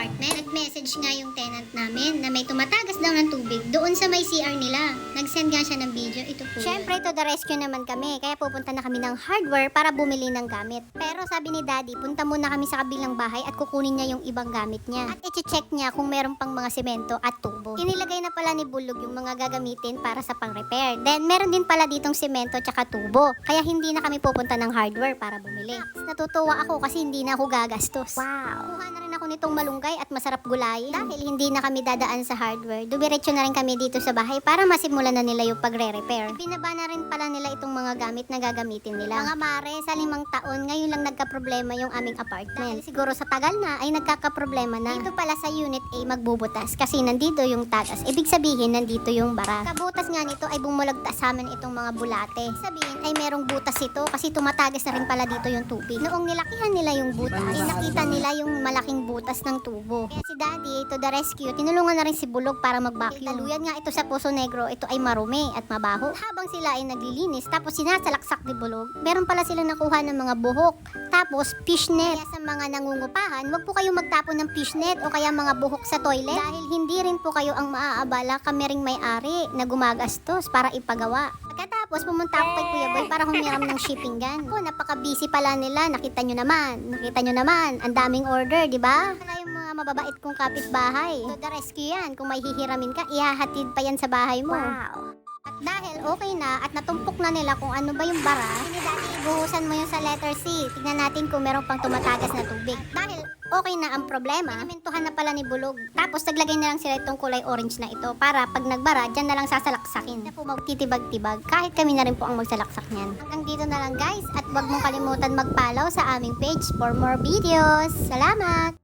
May nag-message nga yung tenant namin na may tumatagas daw ng tubig doon sa may CR nila. Nag-send nga siya ng video. Ito po. Siyempre, to the rescue naman kami. Kaya pupunta na kami ng hardware para bumili ng gamit. Pero sabi ni Daddy, punta muna kami sa kabilang bahay at kukunin niya yung ibang gamit niya. At i-check niya kung meron pang mga semento at tubo. Inilagay na pala ni Bulog yung mga gagamitin para sa pang-repair. Then, meron din pala ditong semento tsaka tubo. Kaya hindi na kami pupunta ng hardware para bumili. Natutuwa ako kasi hindi na ako gagastos. Wow! Kuha na rin nitong malunggay at masarap gulayin. Dahil hindi na kami dadaan sa hardware, dumiretso na rin kami dito sa bahay para masimulan na nila yung pagre-repair. Binaba na rin pala nila itong mga gamit na gagamitin nila. Mga mare, sa limang taon, ngayon lang nagka-problema yung aming apartment. Dahil siguro sa tagal na ay nagkaka-problema na. Dito pala sa unit A magbubutas kasi nandito yung tagas. Ibig sabihin, nandito yung bara. Kabutas nga nito ay bumulagta sa amin itong mga bulate. Sabihin ay merong butas ito kasi tumatagas na rin pala dito yung tubig. Noong nilakihan nila yung butas, ay nakita nila yung malaking butas ng tubo. Kaya si Daddy, to the rescue, tinulungan na rin si Bulog para mag-vacuum. Taluyan nga ito sa Poso Negro, ito ay marumi at mabaho. Habang sila ay naglilinis, tapos sinasalaksak ni Bulog, meron pala silang nakuha ng mga buhok. Tapos, fishnet. Kaya sa mga nangungupahan, wag po kayong magtapon ng fishnet o kaya mga buhok sa toilet dahil hindi rin po kayo ang maaabala kami ring may-ari na gumagastos para ipagawa. Pagkatapos, pumunta ako kay Kuya Boy para humiram ng shipping gun. Oh, napaka-busy pala nila. Nakita nyo naman. Nakita nyo naman. Ang daming order, di ba? Wala yung mga mababait kong kapitbahay. To the rescue yan. Kung may hihiramin ka, ihahatid pa yan sa bahay mo. Wow. At dahil okay na at natumpok na nila kung ano ba yung bara, ibuhusan mo yung sa letter C. Tignan natin kung meron pang tumatagas na tubig. Dahil okay na ang problema, namintuhan na pala ni Bulog. Tapos naglagay na lang sila itong kulay orange na ito para pag nagbara, dyan na lang sasalaksakin. Na po magtitibag-tibag kahit kami na rin po ang magsalaksak niyan. Hanggang dito na lang guys at huwag mong kalimutan mag-follow sa aming page for more videos. Salamat!